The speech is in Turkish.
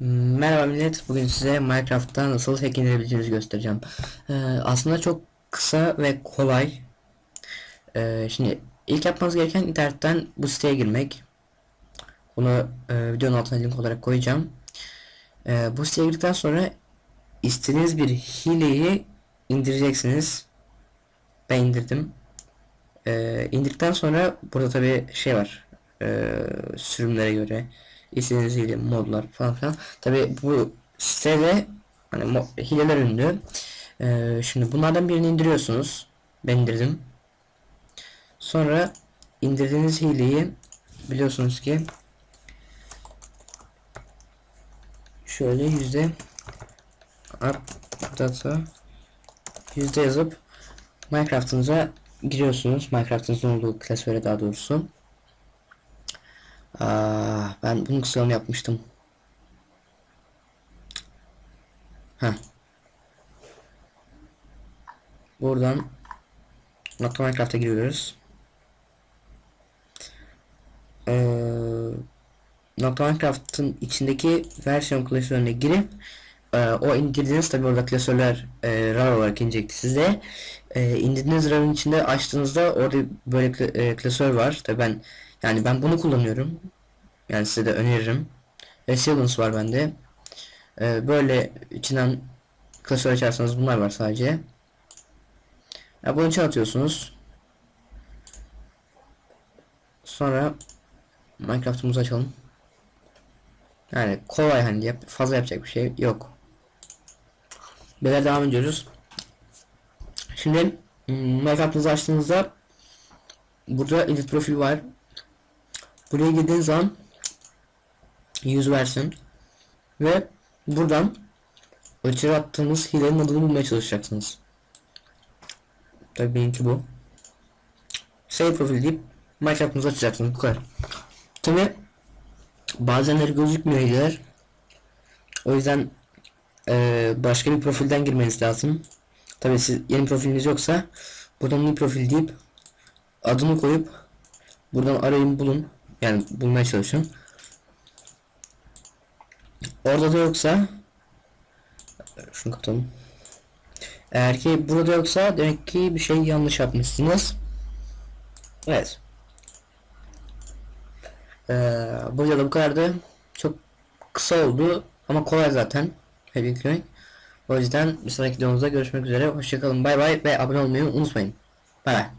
Merhaba millet. Bugün size Minecraft'ta nasıl hack indirebileceğinizi göstereceğim. Ee, aslında çok kısa ve kolay. Ee, şimdi ilk yapmanız gereken internetten bu siteye girmek. Bunu e, videonun altına link olarak koyacağım. Ee, bu siteye girdikten sonra istediğiniz bir hileyi indireceksiniz. Ben indirdim. Ee, indirdikten sonra burada tabi şey var. Ee, sürümlere göre istediğiniz hile modlar falan filan. Tabi bu sitede hani hileler ünlü. Ee, şimdi bunlardan birini indiriyorsunuz. Ben indirdim. Sonra indirdiğiniz hileyi biliyorsunuz ki şöyle yüzde data yüzde yazıp Minecraft'ınıza giriyorsunuz. Minecraft'ınızın olduğu klasöre daha doğrusu. Aa, ben bunun kısalını yapmıştım. Heh. Buradan Nokta Minecraft'a giriyoruz. Ee, Nokta Minecraft'ın içindeki versiyon klasörüne girip e, o indirdiğiniz tabi orada klasörler e, RAR olarak inecekti size. E, indirdiğiniz RAR'ın içinde açtığınızda orada böyle e, klasör var. Tabi ben yani ben bunu kullanıyorum. Yani size de öneririm. Ve Silence var bende. E, böyle içinden klasör açarsanız bunlar var sadece. Ya bunu içine atıyorsunuz. Sonra Minecraft'ımızı açalım. Yani kolay hani yap fazla yapacak bir şey yok. Böyle devam ediyoruz. Şimdi hmm, Minecraft'ınızı açtığınızda burada edit profil var. Buraya girdiğiniz zaman yüz versin ve buradan içeri attığınız hilenin adını bulmaya çalışacaksınız. Tabii benimki bu. Save profil deyip Minecraft'ınızı açacaksınız bu kadar. Tabi bazenleri gözükmüyor hileler. O yüzden eee, başka bir profilden girmeniz lazım. Tabi siz yeni profiliniz yoksa buradan new profil deyip adını koyup buradan arayın bulun. Yani bulmaya çalışın. Orada da yoksa şunu kapatalım. Eğer ki burada yoksa demek ki bir şey yanlış yapmışsınız. Evet. Ee, bu videoda bu kadardı. Çok kısa oldu ama kolay zaten. Yüklemek. O yüzden bir sonraki videomuzda görüşmek üzere. Hoşçakalın. Bay bay ve abone olmayı unutmayın. Bay bay.